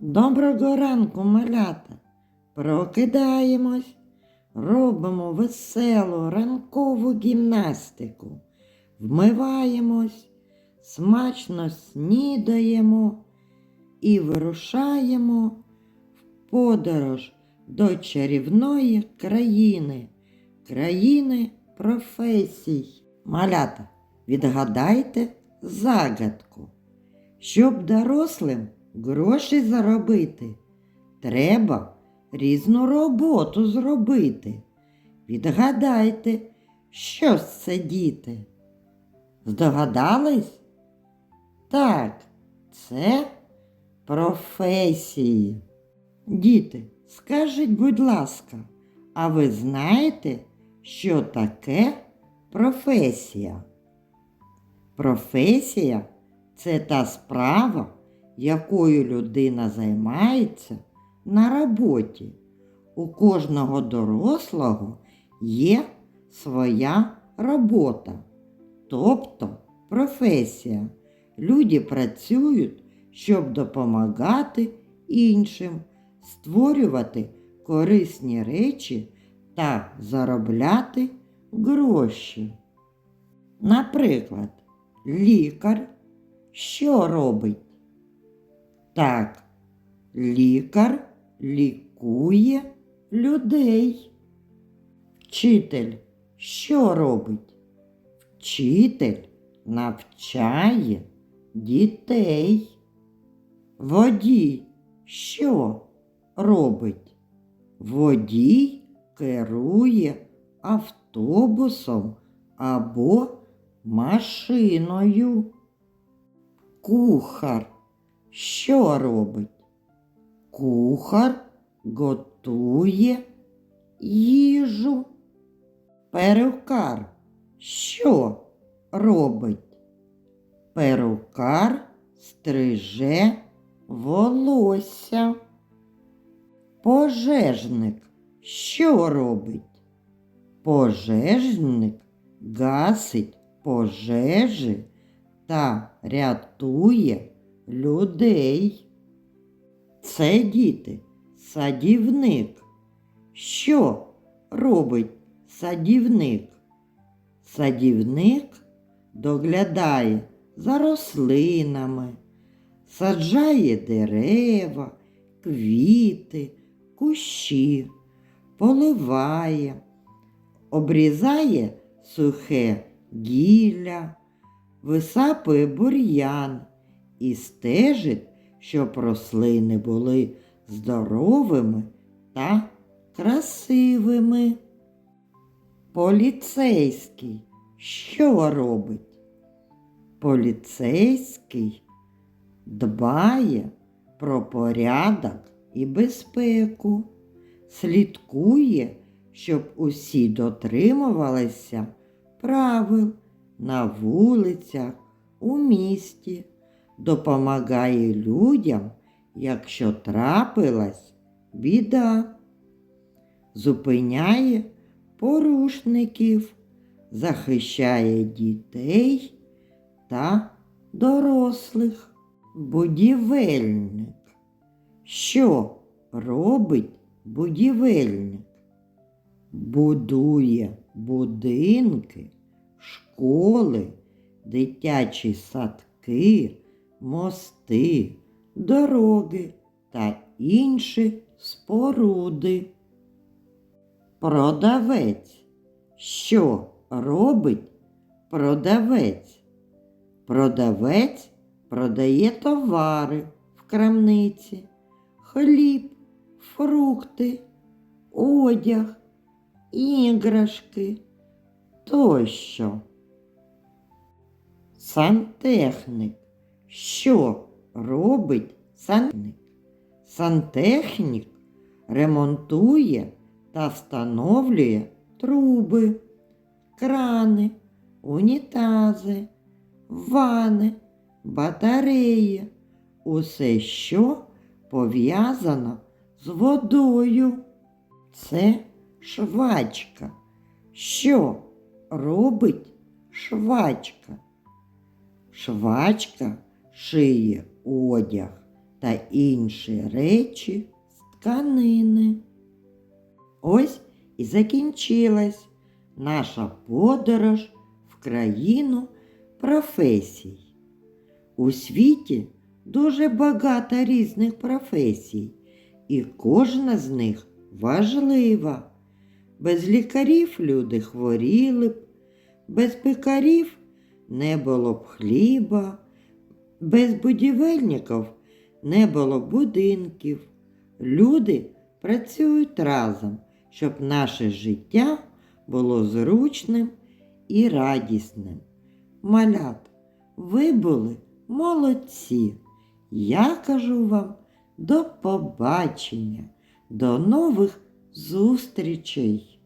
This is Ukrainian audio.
Доброго ранку, малята. Прокидаємось, робимо веселу ранкову гімнастику, вмиваємось, смачно снідаємо і вирушаємо в подорож до чарівної країни, країни професій. Малята, відгадайте загадку. Щоб дорослим гроші заробити, треба різну роботу зробити. Відгадайте, що ж це діти? Здогадались? Так, це професії. Діти, скажіть, будь ласка, а ви знаєте, що таке професія? Професія це та справа, якою людина займається на роботі. У кожного дорослого є своя робота, тобто професія. Люди працюють, щоб допомагати іншим, створювати корисні речі та заробляти гроші. Наприклад, лікар що робить? Так, лікар лікує людей. Вчитель що робить? Вчитель навчає дітей. Водій що робить? Водій керує автобусом або машиною. Кухар що робить? Кухар готує їжу. Перукар що робить? Перукар стриже волосся. Пожежник що робить? Пожежник гасить пожежі та рятує людей. Це діти, садівник. Що робить садівник? Садівник доглядає за рослинами, саджає дерева, квіти, кущі, поливає, обрізає сухе гілля, висапує бур'ян і стежить, щоб рослини були здоровими та красивими. Поліцейський що робить? Поліцейський дбає про порядок і безпеку, слідкує, щоб усі дотримувалися правил на вулицях, у місті, допомагає людям, якщо трапилась біда, зупиняє порушників, захищає дітей та дорослих. Будівельник. Що робить будівельник? Будує будинки, школи, дитячі садки, мости, дороги та інші споруди. Продавець. Що робить продавець? Продавець продає товари в крамниці, хліб, фрукти, одяг, іграшки тощо. Сантехник. Що робить сантехник? Сантехнік ремонтує та встановлює труби, крани, унітази, вани, батареї, усе, що пов'язано з водою. Це швачка. Що робить швачка? Швачка шиє одяг та інші речі з тканини. Ось і закінчилась наша подорож в країну професій. У світі дуже багато різних професій, і кожна з них важлива. Без лікарів люди хворіли б, без пекарів не було б хліба, без будівельників не було будинків. Люди працюють разом, щоб наше життя було зручним і радісним. Малят, ви були молодці. Я кажу вам до побачення, до нових зустрічей.